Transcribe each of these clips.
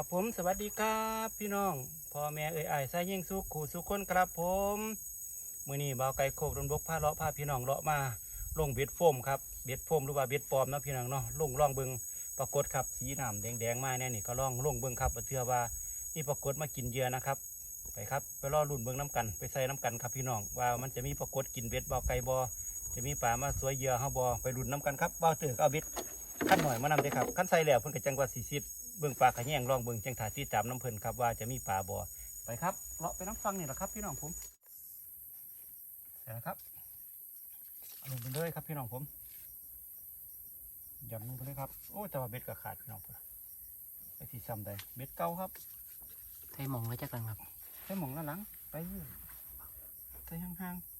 ครับผมสวัสดีครับพี่น้องพ่อแม่เอ่ยอ้สายยิ่งสุขขู่สุขคนครับผมมือนี้บ่าวไก่โคกดนบกพาเลาะพาพี่น้องเลาะมาลงเบ็ดโฟมครับเบ็ดโฟมหรือว่าเบ็ดปลอมนะพี่น้องเนาะลงล่องเบิงปรากฏครับสีน้ำแดงๆมาแน่นี่ก็ล่องลงเบิงครับเชื่อว่านี่ปรากฏมากินเหยื่อนะครับไปครับไปรอรุ่นเบิงน้ำกันไปใส่น้ำกันครับพี่น้องว่ามันจะมีปรากฏกินเบ็ดบ่าวไก่บอจะมีปลามาสวยเหยื่อเฮาบอไปรุ่นน้ำกันครับบ่าวเตือกเอาเบ็ด ขั้นหน่อยมานำเด้อครับขั้นใส่แล้วเพิ่นก็จังว่าสี่สิบเบิ่งปลาขะแยงลองเบิ่งจังถาที่ตามน้ำเพิ่นครับว่าจะมีปลาบ่ไปครับเลาะไปน้ำฟังนี่แหละครับพี่น้องผมเสร็จแล้วครับเอาลงไปเลยครับพี่น้องผมหย่อนลงไปเลยครับโอ้แต่ว่าเบ็ดก็ขาดพี่น้องพุ่นน่ะไปที่ซ้ำใดเบ็ดเก่าครับไทยหมองไว้จักกันครับไปหมองละหลังไปเรื่อยไปห่างๆ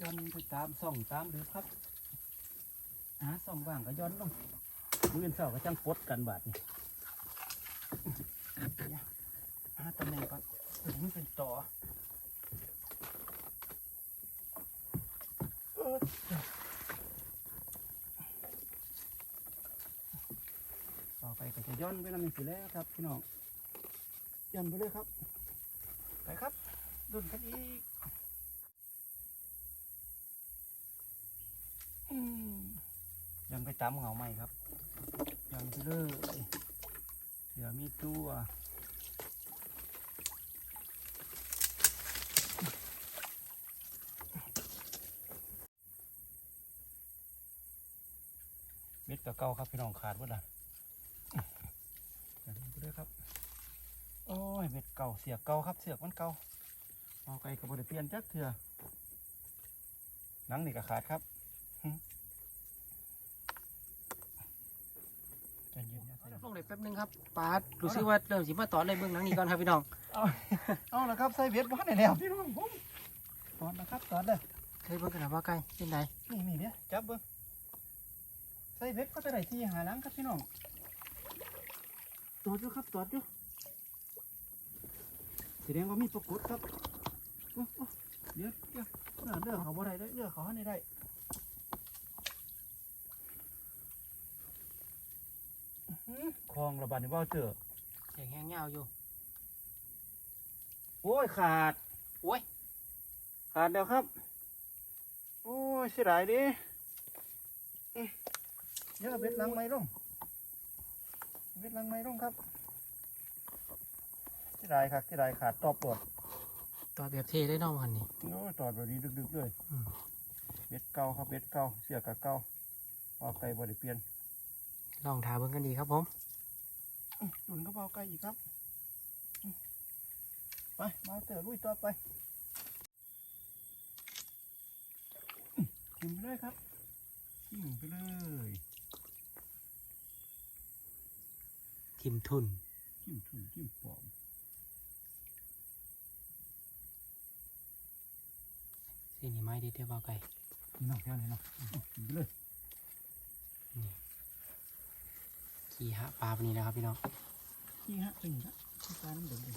ย้อนไปตามส่องตามหรือครับหาส่องว่างก็ย้อนลงมือเสาก็จังปดกันบาดนี่เนี่ยหาตำแหน่งก่อนตัวนี้เป็นต่อต่อไปก็จะย้อนไปนำอีกสิแล้วครับพี่น้องย้อนไปเลยครับ ไปครับดุนกันอีกอืม ยังไป ตามเหงาใหม่ครับยังไปเลยเดี๋ยวมีตัวเม็ดกับเก่าครับพี่น้องขาดหมดละยังไปเลยครับ โอ้ยเม็ดเก่าเสียกเก่าครับเสือกมันเก่าเอาไก่กับบริเปลี่ยนจักเถื่อหนังนี่ก็ขาดครับ ใจเย็นนะใจเย็น ลงเลยแป๊บนึงครับปาดรู้สึกว่าเริ่มสิมาตอนในเบื้องหนังนี้ก่อนครับพี่น้องเอาเอาละครับใส่เบ็ดบ้านไหนแล้วพี่น้องผมตอนนะครับตอนเด้อเคยเบิ่งกันนะว่าไกลเป็นไงนี่นี่เนี่ยจับเบิ้งใส่เบ็ดก็จะได้ที่หาหลังครับพี่น้องตอดอยู่ครับตอดอยู่แสดงว่ามีปรากฏครับโอ้โอ้เดี๋ยวเดี๋ยวเลือกเลือกเขาบ่ได้เด้อเลือกเขาให้ได้ได้อื้อหือ คลองระบาดในบ่อเจอเสียงแห้งยาวอยู่ โอ้ยขาด โอ้ย ขาดแล้วครับ โอ้ยเสียดายดิอืมเดี๋ยอะเบ็ดลังไม้ลงเบ็ดลังไม้ลงครับเสียดายครับเสียดายขาดตอบปวดตอดแบบเทได้น้องหันนี่โอ้ยตอดแบบนี้ดึกๆเลยอืมเบ็ดเก่าครับเบ็ดเก่าเสียกับเก่าเอาไก่บริเปลี่ยนลองทาเบิ่งกันดีครับผม อื้อจุนก็เอาไก่อีกครับอื้อไป มาเต๋อลุยต่อไปอื้อกินไปเลยครับกินไปเลยทิมทุนจิ้มถุนจิ้มปอมสีนี่ไม้ดีเดียวว่าไกลนี่น้องแค่นี้น้องกินไปเลย ขี่หาปลาปานนี้นะครับพี่น้องนี่ฮะเป็นอย่างนี้ที่ปลาน้ำเดือดเลย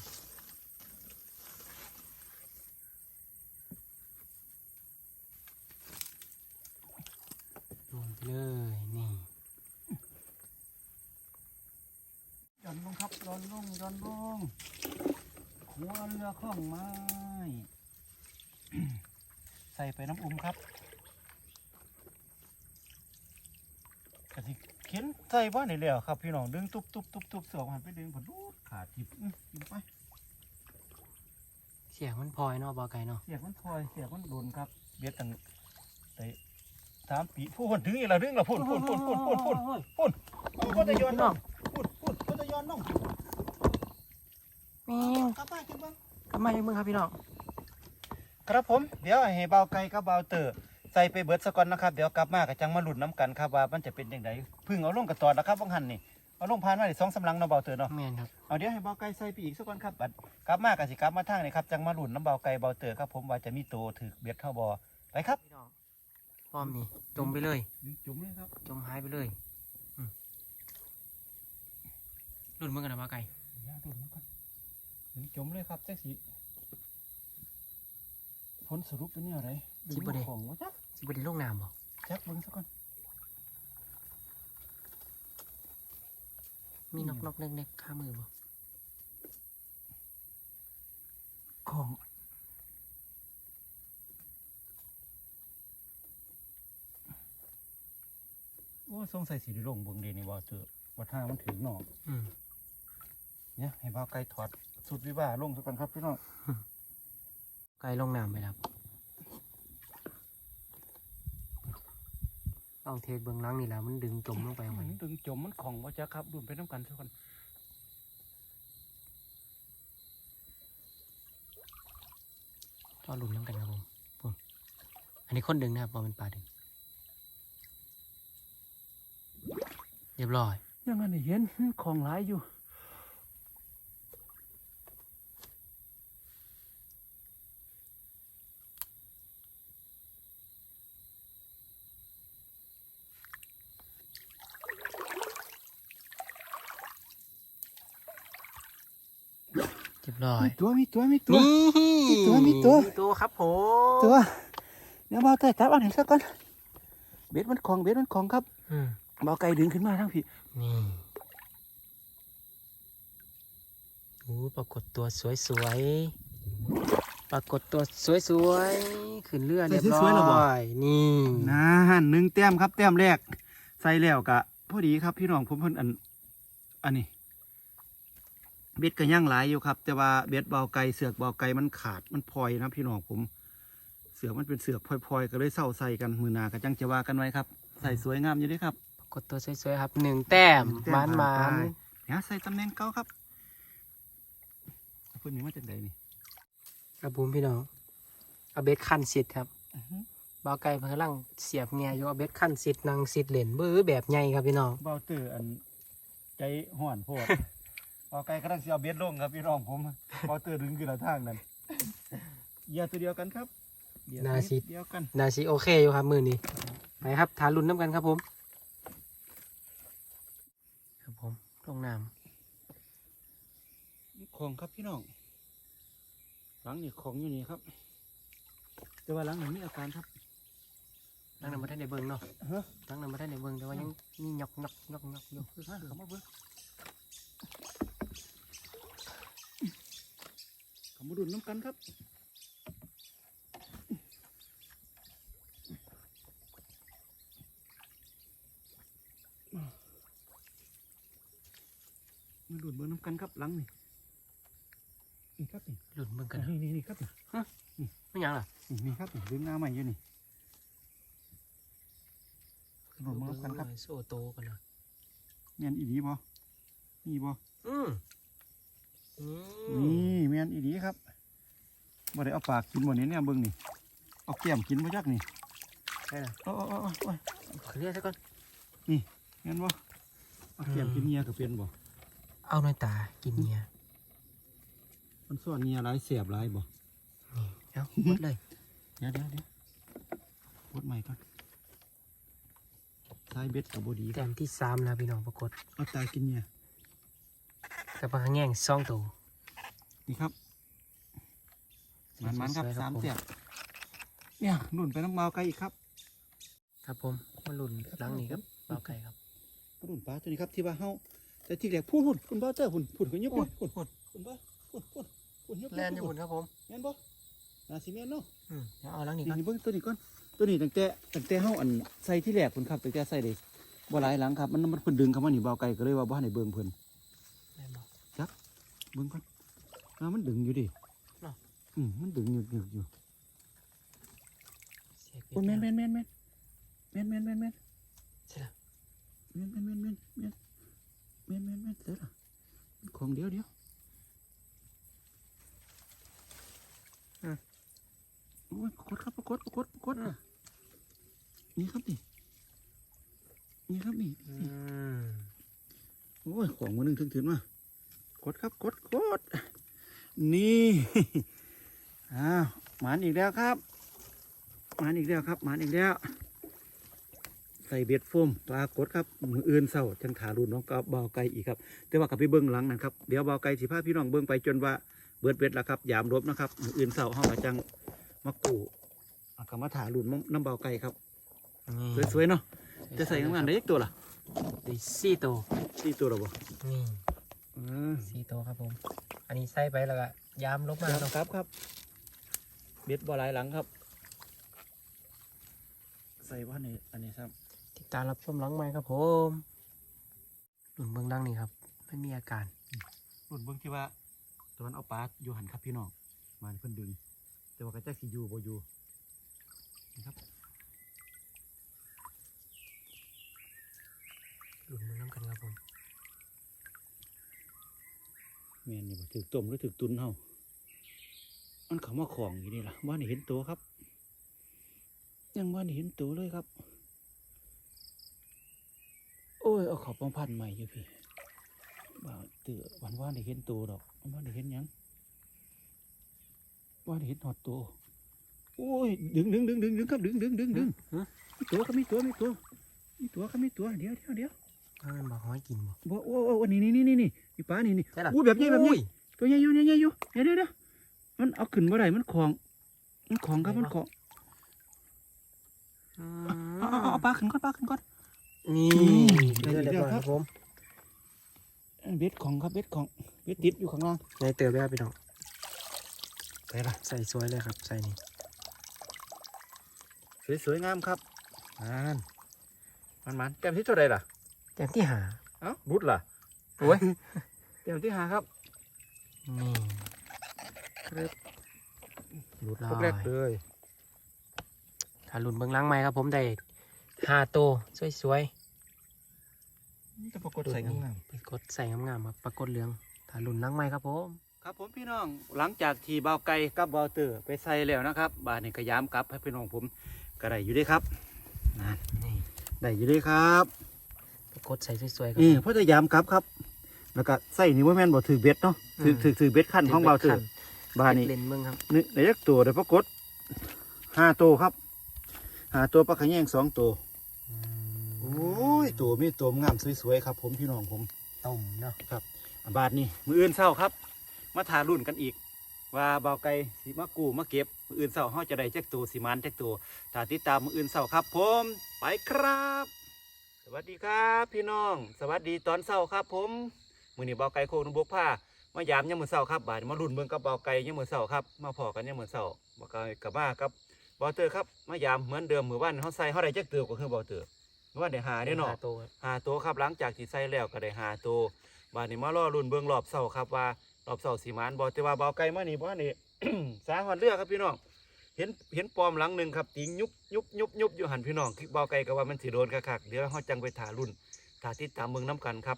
ลงไปเลยนี่ย้อนลงครับย้อนลงย้อนลงหัวเรือข้องไม้ ใส่ไปน้ำอุ้มครับกะทิ เข็นใส่บ้านนี่แล้วครับพี่น้องดึงตุบตุบตุบตุบเสือกหันไปดึงผลรูดขาดทิบอื้อกินไปเสียงมันพลอยเนาะบ่ไกลเนาะเสียกมันพลอยเสียกมันโดนครับเบียดกันไต่สามปีพูดถึงอีกแล้วดึงและพุ่นพุ่นพุ่นพุ่นพุ่นพุ่นพุ่นพุ่นก็จะย้อนพี่น้น้อองงพุ่นพุ่นก็จะย้อนน้องแม่งกลับบ้านกันบ้างกลับมาให้เบิ่งครับพี่น้องครับผมเดี๋ยวให้เบาไก่กับเบาเตอร์ ใส่ไปเบิดสะก่อนนะครับเดี๋ยวกลับมาก็จังมาหลุดน้ำกันครับว่ามันจะเป็นยังไงพึ่งเอาลงกระตอดแล้วครับบางหันนี่เอาลงพานมาได้สองสำลังเนาะเบาเตอร์เนาะแม่นครับเอาเดี๋ยวให้เบาไก่ใส่ไปอีกสักก่อนครับบัดกลับมาก็สิกลับมาทางนี่ครับจังมาหลุดน้ำเบาไก่เบาเตอร์ครับ ผมว่าจะมีโตถือเบียดเข้าบ่อไปครับพี่น้องพร้อมนี่จมไปเลย จุ่มเลยครับจมหายไปเลยอืมรุ่นเบิ่งกันนะว่าไกลย่าหลุดมันก่อนถึงจุ่มเลยครับแจ็คสีผลสรุปเป็นแนวไสิบ่ไดีของสิบดีลงน้ำบ่จักบึงสักก่อนมีนกนกแนกเน็กข้ามือบ่ของโอ้สงสัยสีดลงบึงเดนี่ว่าเจอว่าท่ามันถึงหนอกอืเนี่ยให้บ่าวไก่ถอดสุดวิบ่าลงสักก่อนครับพี่น้องไก่ลงน้ำไปแล้ว ลองเทสเบื้องหลังนี่แหละมันดึงจมลงไปมัมันนดึงจมมันของบ่จ๊ะครับดุนไปน้ำกันสักก่อนก็หลุนน้ำกันครับผมผมอันนี้คนดึงนะครับพอมันปลาดึงเรียบร้อย ยังไงนี่เห็นของหลายอยู่ บร้อย มีตัวมีตัวมีตัวนี่มีตัวมีตัวมีตัวครับผมตัวเดี๋ยวบ่าวไก่จับอันไหนสักก่อนเบ็ดมันของเบ็ดมันของครับอืมบ่าวไก่ดึงขึ้นมาทั้งพี่นี่โอ้ปรากฏตัวสวยๆปรากฏตัวสวยๆขึ้นเรือเรียบร้อยนี่นะหนึ่งแต้มครับแต้มแรกใส่แล้วกะพอดีครับพี่น้องผมเพิ่นอันอันนี้ เบ็ดก็ย่างหลายอยู่ครับ แต่ว่าเบ็ดเบาไก่เสือกเบาไก่มันขาดมันพลอยนะพี่น้องผม เสือกมันเป็นเสือกพลอยๆก็เลยเศร้าใส่กันมือหนาก็จังจะว่ากันไว้ครับ ใส่สวยงามอยู่เด้วยครับปรากฏตัวสวยๆครับหนึ่งแต้มหนึ่งแต้มานมานไปเนี่ยใส่ตำแหน่งเก่าครับเพิ่นนี้มาจากไหนนี่ครับผมพี่น้องเอาเบ็ดขั้นสิทธิ์ครับบ่าวไก่เพิ่งกำลังเสียบเงียอยู่เอาเบ็ดขั้นสิทธิ์นางสิทธิ์เหรียญเบื้อแบบใหญ่ครับพี่น้องเบาเตอร์อันใจห่อนโพด เบาไก่กำลังเสียเบ็ดลงครับพี่น้องผมเบาเตอร์ดึงขึ้นละทางนั้นเหยื่อตัวเดียวกันครับเหยื่อนาสิ เดียวกันนาซีโอเคอยู่ครับมือนี้ไปครับทารุนน้ำกันครับผม ครับผมลงน้ของครับพี่น้อง หลังนี่ของอยู่นี่ครับ แต่ว่าหลังนี่มีอาการครับำตั้งน้ำมาได้ในเบิ้งเนาะฮะ ตั้งน้ำมาได้ในเบิ้งแต่ว่ายังนี่หยอกหยอกหยอกหยอกอยู่ มาเขามาเบิ้งเขามาดุนน้ำกันครับมาดุนเบิ้งน้ำกันครับหลังนี่นี่ครับนี่หลุนเบิ้งกันนี่นี่นี่ครับนี่ไม่หยังล่ะนี่นี่ครับนี่ดึงงาใหม่อยู่นี่หนุนมากันครับโซโตกันนะแมนอีดีบ่นี่บ่อืมอืม นี่แมนอีดีครับบ่ได้เอาปากกินบ่เนี่ยเนี่ยเบิ่งนี่เอาแก้มกินบ่จักนี่ใช่ละโอ้โอ้โอ้โอ้ยขอเรียกซะก่อนแม่นบ่เอาแก้มกินเงียก็เป็นบ่เอาหน่อยตากินเนียมันซ่อนเงียหลายเสียบหลายบ่นี่เอาหมดเลยเดี๋ยวเดี๋ยวเดี๋ยวกดใหม่ก่อนสายเบ็ดกับบ่ดีคแต้รับมที่สามแล้วพี่น้องปรากฏเอาตากินเงีย กับปลาแง่งสองตัวนี่ครับมันมันครับสวยๆครับสามผมเสียบเนี่ยหนุนไปน้ำเมาไกลอีกครับ ครับผมมาหลุนหลังนี้ครับเบาไก่ครับปลุ่นปลาตัวนี้ครับที่ว่าเฮาแต่ที่แรกพูดหุ่นคุณบ้าเจ้าหุ่นหุ่นคุณยุบหุ่นหุ่นหุ่นคุณบ้าหุ่นหุ่นหุ่นยุบแลนอยู่บนครับผมแม่นบ่น่าสิแม่นเนาะอืมเดี๋ยวเอาหลังนี้นี่ก่อนนี่เบิ่งตัวนี้ก่อนตัวนี้ตั้งแต่ตั้งแต่เฮาอันใส่ที่แรกคุณครับตั้งแต่ใส่ได้บ่หลายหลังครับมันมันเพิ่นดึงเข้ามานี่เบาไกลก็เลยว่าบ่ทันได้เบิ่งเพิ่นแม่นบ่ เบิ่งก่อนอ่ามันดึงอยู่ดิเนาะอืมมันดึงอยู่อยู่อยู่เสียโอ้ยแม่นแม่นแม่นแม่นแม่นแม่นแม่นแม่นใช่ละแม่นแม่นแม่นแม่นแม่นแม่นแม่นแม่นเสร็จละของเดียวเดียวโอ้ยกดครับกดกดกดนี่ครับนี่นี่ครับนี่อืมโอ้ยของมือหนึ่งถึงถึงมาก ดครับกดกดนี่อ้าวหมานอีกแล้วครับหมานอีกแล้วครับหมานอีกแล้ว ใส่เบ็ดโฟมปลากดครับมืออื่นเศร้าจังถารุนน้องกับเบาไก่อีกครับแต่ว่ากับพี่เบิ้งหลังนั่นครับเดี๋ยวเบาไก่สิพาพี่น้องเบิ้งไปจนว่าเบิดเบ็ดแล้วครับยามรบนะครับมืออื่นเศร้าห้องจังมากูเอากลับมาถารุนน้ำเบาไก่ครับนี่สวยๆเนาะจะใส่ข้างหลังได้อีกตัวล่ะได้สี่ตัวสี่ตัวหรอบ่นี่อืม สี่ตัวครับผม อันนี้ใส่ไปแล้วก็ยามลบมาเนาะครับครับ เบ็ดบ่หลายหลังครับ ใส่ว่าในอันนี้ครับ ติดตามรับชมหลังไม้ครับผมหนุนเบื้องดังนี่ครับ ไม่มีอาการรุ่นเบิ่งที่ว่าตอนเอาปลาอยู่หันครับพี่น้องมาเพิ่นดึง แต่ว่ากระจักสิอยู่บ่อยู่นะครับหนุนเบื้องน้ำกันครับผม แม่นนี่บ่ถึกต้มหรือถึกตุนเฮามันเขามาของอยู่นี่ล่ะบ่ได้เห็นตัวครับ ยังบ่ได้เห็นตัวเลยครับ โอ้ยเอาเขอปองพันใหม่อยู่พี่บ่าวเตือวันว่าได้เห็นตัวดอกบ่ได้เห็นหยังบ่ได้เห็นหอดตัวโอ้ยดึงดึงดึงดึงดึงครับดึงดึงดึงดึงฮะมีตัวครับมีตัวมีตัวมีตัวครับมีตัวเดี๋ยวเดี๋ยวเดี๋ยวถ้ามันบอกห้อยกินบ่บ่โอ้โอ้โอ้นี่นี่นี่นี่ นี่มีปลานี่นี่ใช่ล่ะ อู้แบบนี้แบบนี้อุ้ยตัวใหญ่อยู่ใหญ่ใหญ่อยู่เดี๋ยวเดี๋ยวเดี๋ยวมันเอาขึ้นบ่ได้มันของ มันของครับไหนมันวะของอืเอาเอาเอาเอาปลาขึ้นก่อนปลาขึ้นก่อน นี่ได้เดือดอีกเรียบแล้วร้อยคครัรับบผมเบ็ดของครับเบ็ดของเบ็ดติดอยู่ข้างล่างในเตือไปครับพี่น้องไปละใส่สวยเลยครับ ใส่นี่สวยๆงามครับนั่นมันมันแต้มที่เท่าไรล่ะ แต้มที่หาเอ้ารุดล่ะ โอ้ยแต้มที่หาครับนี่ครับรูดลาพวกแรกยเลยถ้าหลุนเบื้องหลังไม้ครับ ผมได้ห้าตัวสวยจะปรากฏๆใส่งามไปกดใส่งามๆครับปรากฏเหลืองถ้าหลุนหลังไม้ครับผมๆครับผมพี่น้องหลังจากที่เบาไก่กับเบาเตอร์ไปใส่แล้วนะครับบาดนี้ก็ย้ำกลับให้พี่น้องผมก็ได้อยู่เด้ครับนั่นนี่ได้อยู่เด้ครับปรา กฏใส่สวยๆครันี่พ่อจะยามกลับครับ แล้วก็ใส่นี่ว่าแม่นบ่ถือเบ็ดเนาะถือถือถือเบ็ดขั้นของเบาถือบ้านนี่นี่เล่นเมืองครับนี่ในยักตัวได้ปรากฏห้าตัวครับห้าตัวปลาขะแยงสองตัวโอ้ยตัวมีตัวงามสวยๆครับ ผมพี่น้องผมต้มเนาะอะบาทนี่มืออื่นเศร้าครับ มาทารุ่นกันอีก ว่าเบาไก่สิมากูมาเก็บ มืออื่นเศร้าเฮาจะได้จักตัวสิมันจักตัวถ้าติดตามมืออื่นเศร้าครับ ผมไปครับส วัสดีครับพี่น้อง สวัสดีตอนเศร้าครับ ผมมือนี้เบาไก่โคกนุบกผ้ามายามยามมือเศร้าครับบาดนี้มารุ่นเบิ่งกับเบาไก่ยามมือเศร้าครับมาพอกันยามมือเศร้าเบาไก่กับมาครับบอเตอร์ครับมายามเหมือนเดิมมือวันเฮาใส่เฮาได้จักตัวก็คือบอเตอร์เมื่อวันได้หาได้เนาะห้ตัวครับหาตัวครับหลังจากที่ใส่แล้วก็ได้หาตัวบาดนี้มารอรุ่นเบื้องรอบเสาครับว่ารอบเสาสีมานบอแต่ว่าเบาไกลมานี่บ่นี่สาหอดเรือครับพี่น้อง เห็นเห็นปอมหลังหนึ่งครับติงยุบยุบยุบยุบอยู่หันพี่น้องเบาไกลก็ว่ามันสิโดนคักๆเดี๋ยวเฮาจังไปถ่ารุ่นถ่าติดตามเมืองน้ำกันครับ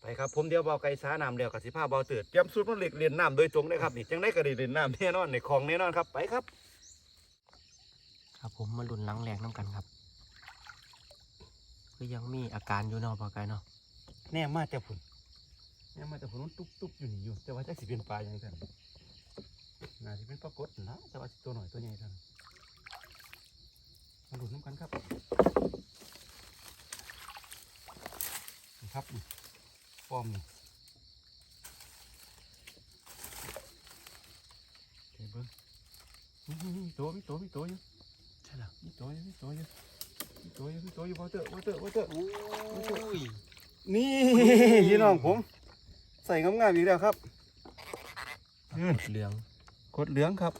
ไปครับผมเดี๋ยวเบาไกลสาน้ำแล้วกับสิผ้าเบาเตือดเตรียมสูตรมันเหล็กเรียนน้ำโดยตรงเลยครับนี่จังได้ก็ได้เรียนน้ำแน่นอนในคลองแน่นอนครับไปครับ ครับผมมาหลุนหลังแหลกน้ำกันครับคือยังมีอาการอยู่เนาะปลาไก่เนาะแน่มาแต่ผุนแน่มาแต่ผุนมันตุ๊บตุ๊บอยู่นี่อยู่ แต่ว่าจะสิเป็นปลาอย่างไร น่าจะเป็นปลากดนะแต่ว่าสิตัวหน่อยตัวใหญ่เท่านั้นมาดูน้ำกันครับนี่ครับนี่ฟอมนี่เดี๋ยวเบิ้งนี่นี่นี่ตัวมีตัวมีตัวอยู่ใช่หรอมีตัวอยู่มีตัวอยู่มีตัวอยู่มีตัวอยู่วอเตอร์วอเตอร์วอเตอร์โอ้ยนี่พี่น้องผม ใส่งามๆอีกแล้วครับเหลือง กดเหลืองครับ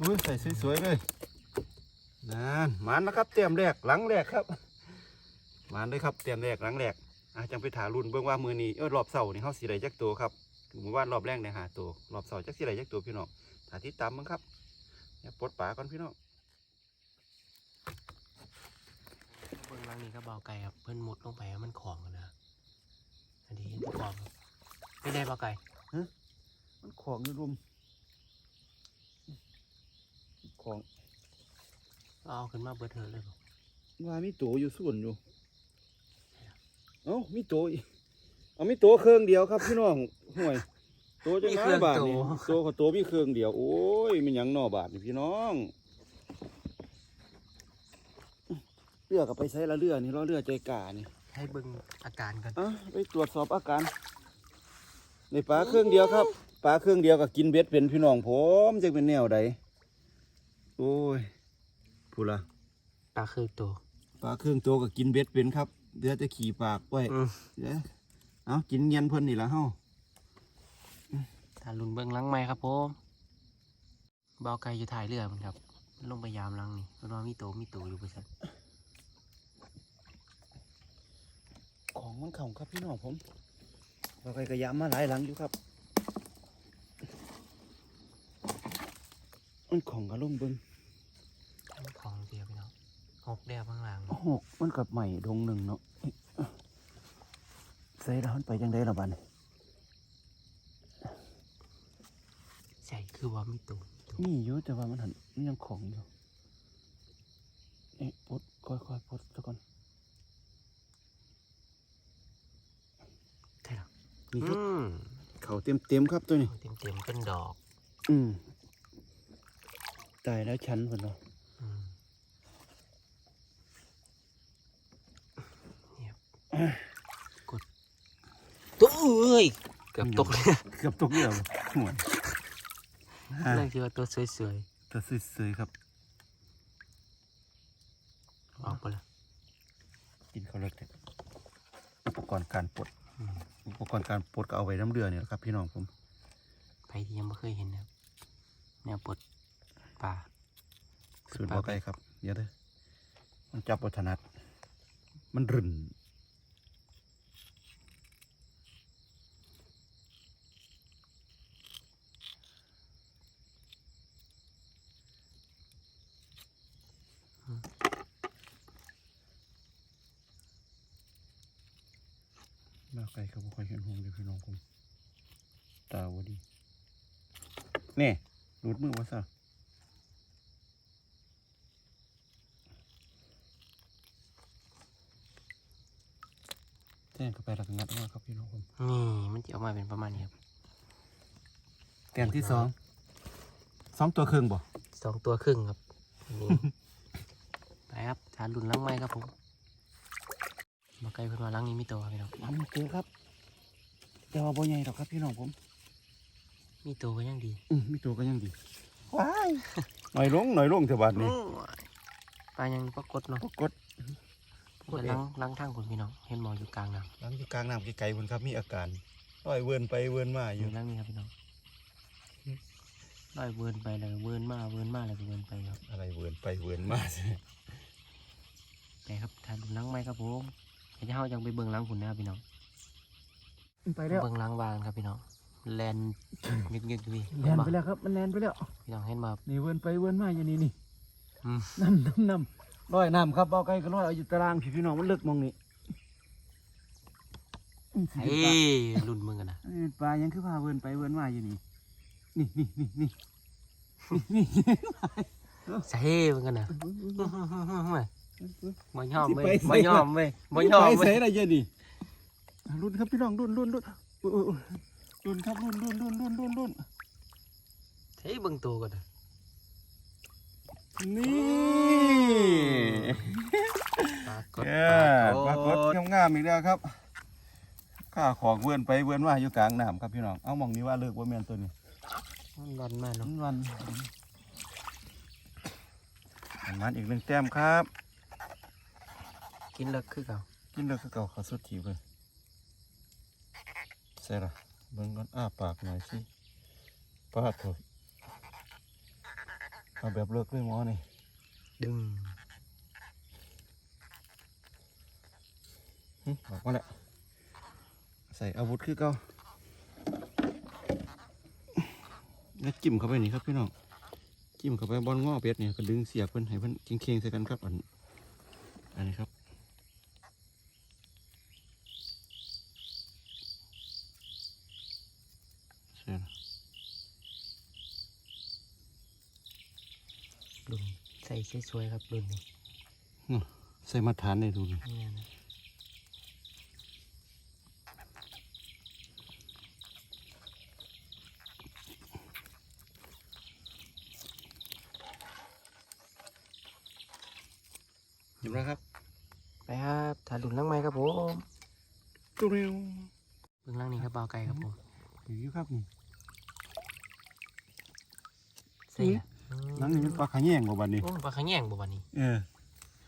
อุ้ยใส่สวยๆเลยนั่นมันนะครับเตรียมแรกหลังแรกครับมันเลยครับเตรียมแรกหลังแรกอาจังไปถารุ่นเบิ่งว่ามือนี้เออรอบเสาร์นี่เขาสีใดจักตัวครับถึงมือว่านรอบแรกในหาตัวรอบเสาร์จักสีใดจักตัวพี่น้องถาที่ตามมึงครับเนี่ยปลดปลาก่อนพี่น้องเบื้องหลังนี่ก็เบาไก่ครับเพิ่นมุดลงไปให้มันของอะนะอันนี้เห็นของครับไม่ได้เบาไก่ มันของอยู่รุมของเอาขึ้นมาเบิดเถอะเลยบ่ว่ามีตัวอยู่ส่วนอยู่ เอ้ามีตัวอีกเอามีตัวเครื่องเดียวครับพี่น้องห่วยตัวจะน้อยบาทนี่ตัวกับตัวมีเครื่องเดียว โอ้ยมันหยังหนอบาทนี่พี่น้องเรือกับไปใช้ละเรือนี่ล้อเรือใจกล้านี่ให้เบิ่งอาการกันอะไปตรวจสอบอาการในปลาเครื่องเดียวครับปลาเครื่องเดียวกับกินเบ็ดเป็นพี่น้องผมจะเป็นแนวใดโอ้ยพูดละปลาคือตัวปลาเครื่องตัวก็กินเบ็ดเป็นครับเหลือแต่ขี่ปากไว้อืมเดี๋ยวเอากินเงียนเพิ่นนี่ละเฮาถ้าลุนเบื้องหลังไม้ครับผมเบาไกลอยู่ถ่ายเรือมันครับมันลงไปยามหลังนี่เพราะว่ามีโตมีโตอยู่ประชันของมันเข่าครับพี่น้องผม เราไปกระยำมาหลายหลังอยู่ครับ มันของกระลุ่มเบิงของเดียวพี่น้องหกแดวข้างหลังหกมันกับใหม่ดงหนึ่งเนาะใส่แล้วมันไปจังได้ละบัดนใช่คือว่ามีโตมีโตมีอยู่แต่ว่ามันหันมันยังของอยู่นี่ปลดค่อยๆปลดซะก่อน ใช่หรอ นี่คอืรับมเขาเต็มเต็มๆครับตัวนี้ เต็มเต็มๆเป็นดอก อืมตายแล้วชั้นคนเนาะอืมเนี่ยกดตัวเอ้ยเกือบตกเลยเกือบตกเรือหัวเรื่องที่ว่าตัวสวยตัวสวยๆครับๆออกไปแล้วกินเขาวเล็กเนี่ยอุปกรณ์การปลด อืมอุปกรณ์การปลดก็เอาไว้น้ำเดือเนี่ยแหละครับ พี่น้องผมใครที่ยังไม่เคยเห็นนะครับแนวปลดป่าสูตรบ่ไก่ครับ เดี๋ยวเด้อมันจับวัฒนัด มันรื่น ไก่ก็บ่ค่อยเห็นหงเลยพี่น้องผมตาบ่ดีแนี่รูดมือวะซะแจ้งเข้าไปแล้วก็งัดออกมาครับพี่น้องผมนี่มันจะออกมาเป็นประมาณนี้ครับแต้มที่สองสองตัวครึ่งบ่สองตัวครึ่งครับอันนี้ไปครับฐานรุ่นหลังไม้ครับผม มาไกลเพิ่นมาหลังนี้มีตัวครับพี่น้องมันเจอครับ แต่ว่าบ่ใหญ่หรอกครับพี่น้องผม มีตัวก็ยังดีอืมมีตัวก็ยังดีว้ายหน่อยลงหน่อยลงเถอะบาดนี้ปลายังปรากฏเนาะปรากฏเพิ่นหลังหลังทางคุณพี่น้องเห็นหมออยู่กลางน้หลังอยู่กลางน้ำไกลๆพุ่นครับมีอาการลอยเวินไปเวินมาำออยู่ยู่หลังนี้ครับพี่น้องลอยเวินไปแล้วก็เวินมาเวินมาแล้วก็เวินไปครับอะไรเวินไปเวินมาไปครับฐานรุ่นหลังไม้ครับผมเดี๋ยวเฮาจังไปเบิ่งหลังคุณนะครับพี่น้องไปแล้วเบิ่งหลังวางครับพี่น้องแลนยึกยึกๆอยู่พี่แลนไปแล้วครับมันแลนไปแล้วพี่น้องเห็นมานี่เวินไปเวินมาอยู่นี่นี่อืมน้ำน้ำน้ำลอยน้ำครับเอาไกลก็ลอยเอาอยู่ตารางพี่พี่น้องมันลึกมองนี่อืมสิเฮ้เป็นปลายรุ่นมึงกันนะเอ้ยปลายังคือพาเวินไปเวินมาอยู่นี่นี่นี่นี่นี่นี่ใช่มึงกันนะ บ่ยอมสิเว้ไปยไสบ่ยอมเว้ยบ่ยอมไปเว้ใส่ยอะไรเยอะดิรุ่นครับพี่น้องรุ่นรุ่นรุ่นอุ๊ยอุ๊ยอุ๊ยรุ่นครับรุ่นรุ่นรุ่นรุ่นรุ่นรุ่นเฮ้ยเบิ่งตัวกันนะนี่ปรากฏเออปรากฏงามๆอีกแล้วครับข้าของเวินไปเวินมาอยู่กลางน้ำครับพี่น้องเอามองนี้ว่าเลิกว่าแมนตัวนี้มันร้อนมากเนาะวันวันมันอีกหนึ่งแต้มครับ กินเลิกคือเก่ากินเลิกคือเก่าเขาสุดทีเลยใส่ละเบิ่งก่อนอ้าปากหน่อยสิปาดเถอะเอาแบบเลิกเลยหมอนี่ดึงหึออกมาแล้วใส่อาวุธคือเก่าแล้วจิ้มเข้าไปนี่ครับพี่น้องจิ้มเข้าไปบอลง้อเป็ดเนี่ยก็ดึงเสียบเพิ่นให้เพิ่นเคียงๆใส่กันครับอันอันนี้ครับ ใช่ละ รุ่นใส่สวยๆครับรุ่นนี้ใส่มาทานได้ดูนี่เนี่ยนะเห็นไหมครับ ไปครับถ่ายรุ่นหลังไม้ครับผม ตัวเร็ว เบิ่งหลังนี้ครับเบาไก่ครับผม อยู่ครับนี่ ใส่ อุ๊ย ละ นั่นนี่เป็นปลา ขะแยงบ่บัดนี้โอ้ปลาขะแยงบ่วันนี้เออ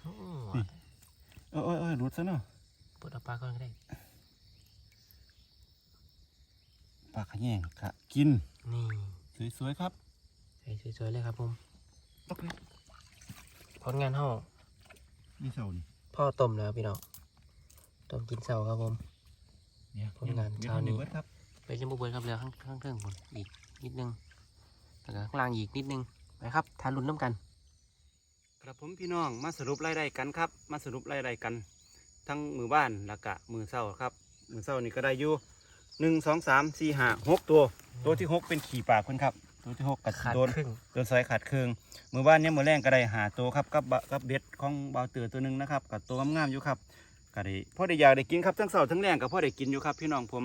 โอ้นี่อเออเออหลุดซะเนาะปลดเอาปลาก่อนก็ได้ปลาขะแยงกะกินนี่สวยๆครับใส่สวยๆเลยครับผมตกเลยผลงานห่อนี่เสานี่พ่อต้มแล้วพี่น้องต้มกินเสาครับผมเนี่ยผลงานเช้านี้เบิดครับไปจังบุเบิร์ครับเรือข้างข้างเทิงบนอีกนิดนึงแล้วก็ข้างล่างอีกนิดนึง ไปครับทานลุ้นน้ำกัน ครับผมพี่น้องมาสรุปรายได้กันครับ มาสรุปรายได้กัน ทั้งมือบ้านแล้วก็มือเศร้าครับ มือเศร้านี่ก็ได้อยู่หนึ่งสองสามสี่ห้าหกตัว ตัวที่หกเป็นขี่ปากคนครับ ตัวที่หกกัขาดโดนครึ่ง โดนซอยขาดเครื่องมือบ้านเนี่ยมือแรงก็ได้หาตัวครับกับบะกับเบ็ดของเบาเตือตัวหนึ่งนะครับกับตัวงามๆอยู่ครับก็ได้พ่อได้อยากได้กินครับทั้งเสาร์ทั้งแรงกับพ่อได้กินอยู่ครับ พี่น้องผม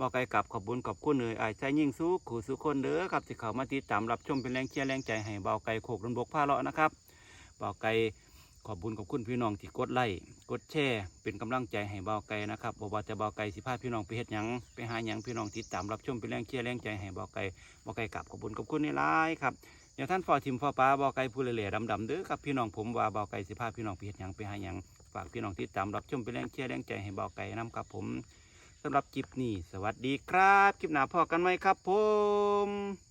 บอกไกลกับขอบบุญขอบคุณเลยอายใจยิ่งสู้ขู่สู้คนเด้อครับที่เขามาติดตามรับชมเป็นแรงเชียร์แรงใจให้เบาไก่โขกรนบกผ้าเลาะนะครับเบาไก่ขอบบุญขอบคุณพี่น้องที่กดไลค์กดแชร์เป็นกำลังใจให้เบาไก่นะครับบอกว่าจะเบาไก่สิพาพี่น้องไปเฮ็ดหยังไปหาหยังพี่น้องติดตามรับชมเป็นแรงเชียร์แรงใจให้เบาไก่เบาไก่กับขอบบุญขอบคุณในไลน์ครับอย่าท่านฟอทิมฟอปลาบอไก่ผู้เล่ๆดำๆเด้อครับพี่น้องผมว่าบอไก่สิพาพี่น้องไปเฮ็ดหยังไปหาหยังฝากพี่น้องติดตามรับชมเป็นแรงเชียร์แรงใจให้บอไก่นำครับผม สำหรับคลิปนี้ สวัสดีครับ คลิปหน้าพอกันไหมครับผม